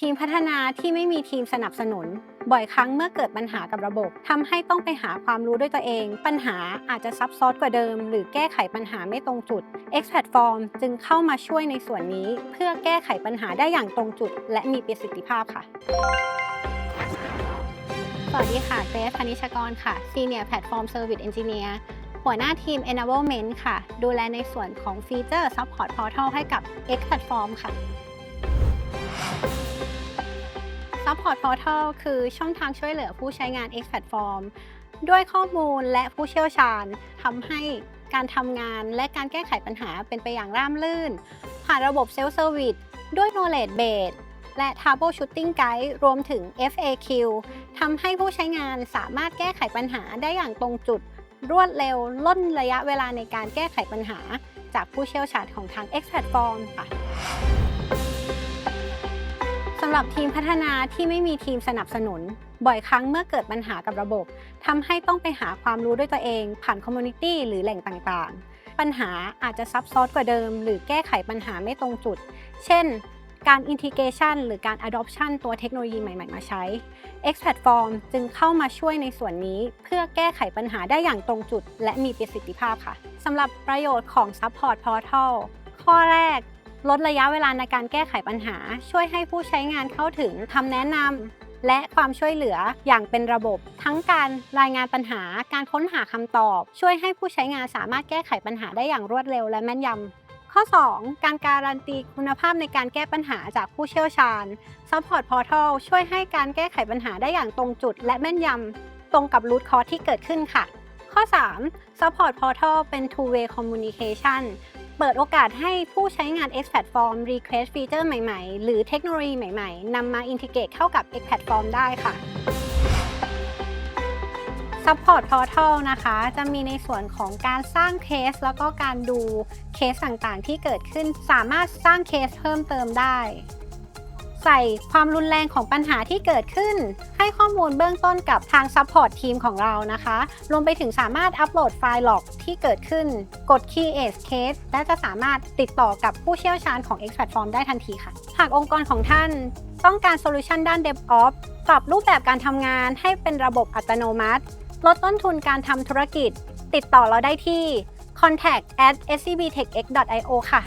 ทีมพัฒนาที่ไม่มีทีมสนับสนุน บ่อยครั้งเมื่อเกิดปัญหากับระบบทำให้ต้องไปหาความรู้ด้วยตัวเอง ปัญหาอาจจะซับซ้อนกว่าเดิม หรือแก้ไขปัญหาไม่ตรงจุด X Platform จึงเข้ามาช่วยในส่วนนี้ เพื่อแก้ไขปัญหาได้อย่างตรงจุด และมีประสิทธิภาพค่ะสวัสดีค่ะเกรซพนิชกรค่ะ Senior Platform Service Engineer หัวหน้าทีม Enablement ค่ะ ดูแลในส่วนของฟีเจอร์ Support Portal ให้กับ X Platform ค่ะ Support Portal คือช่องทางช่วยเหลือผู้ใช้งาน X Platform ด้วยข้อมูลและผู้เชี่ยวชาญทำให้การทำงานและการแก้ไขปัญหาเป็นไปอย่างราบรื่น ผ่านระบบ Self Service ด้วย Knowledge Base และ Troubleshooting Guide รวมถึง FAQ ทำให้ผู้ใช้งานสามารถแก้ไขปัญหาได้อย่างตรงจุด รวดเร็วล่นระยะเวลาในการแก้ไขปัญหา จากผู้เชี่ยวชาญของทาง X Platform ค่ะ หรับทีมพัฒนาที่ไม่มีทีมสนับสนุน บ่อยครั้งเมื่อเกิดปัญหากับระบบทำให้ต้องไปหาความรู้ด้วยตัวเอง ผ่านคอมมูนิตี้หรือแหล่งต่างๆ ปัญหาอาจจะซับซ้อนกว่าเดิม หรือแก้ไขปัญหาไม่ตรงจุด เช่น การ integration หรือการ adoption ตัวเทคโนโลยีใหม่ๆ มาใช้ X Platform จึงเข้ามาช่วยในส่วนนี้ เพื่อแก้ไขปัญหาได้อย่างตรงจุด และมีประสิทธิภาพค่ะสำหรับประโยชน์ของ Support Portal ข้อแรก ลดระยะเวลาในการแก้ไขปัญหา ช่วยให้ผู้ใช้งานเข้าถึงคำแนะนำและความช่วยเหลืออย่างเป็นระบบ ทั้งการรายงานปัญหาการค้นหาคำตอบ ช่วยให้ผู้ใช้งานสามารถแก้ไขปัญหาได้อย่างรวดเร็วและแม่นยำข้อ 2 การการันตีคุณภาพในการแก้ปัญหาจากผู้เชี่ยวชาญ Support Portal ช่วยให้การแก้ไขปัญหาได้อย่างตรงจุดและแม่นยำตรงกับ root cause ที่เกิดขึ้นค่ะ ข้อ 3 Support Portal เป็น two way communication เปิดโอกาสให้ผู้ใช้งาน X Platform Request ฟีเจอร์ใหม่ๆ หรือเทคโนโลยีใหม่ๆนำมาอินทิเกตเข้ากับ X Platform ได้ค่ะ Support Portal นะคะ จะมีในส่วนของการสร้างเคส แล้วก็การดูเคสต่างๆ ที่เกิดขึ้นสามารถสร้างเคสเพิ่มเติมได้ ใส่ความรุนแรงของปัญหาที่เกิดขึ้น ให้ข้อมูลเบื้องต้นกับทาง Support ทีมของเรานะคะ รวมไปถึงสามารถอัปโหลดไฟล์ล็อกที่เกิดขึ้น กด Create Case และจะสามารถติดต่อกับผู้เชี่ยวชาญของ X Platform ได้ทันทีค่ะ หากองค์กรของท่านต้องการโซลูชันด้าน DevOps ปรับรูปแบบการทำงานให้เป็นระบบอัตโนมัติ ลดต้นทุนการทำธุรกิจ ติดต่อเราได้ที่ contact at scbtechx.io ค่ะ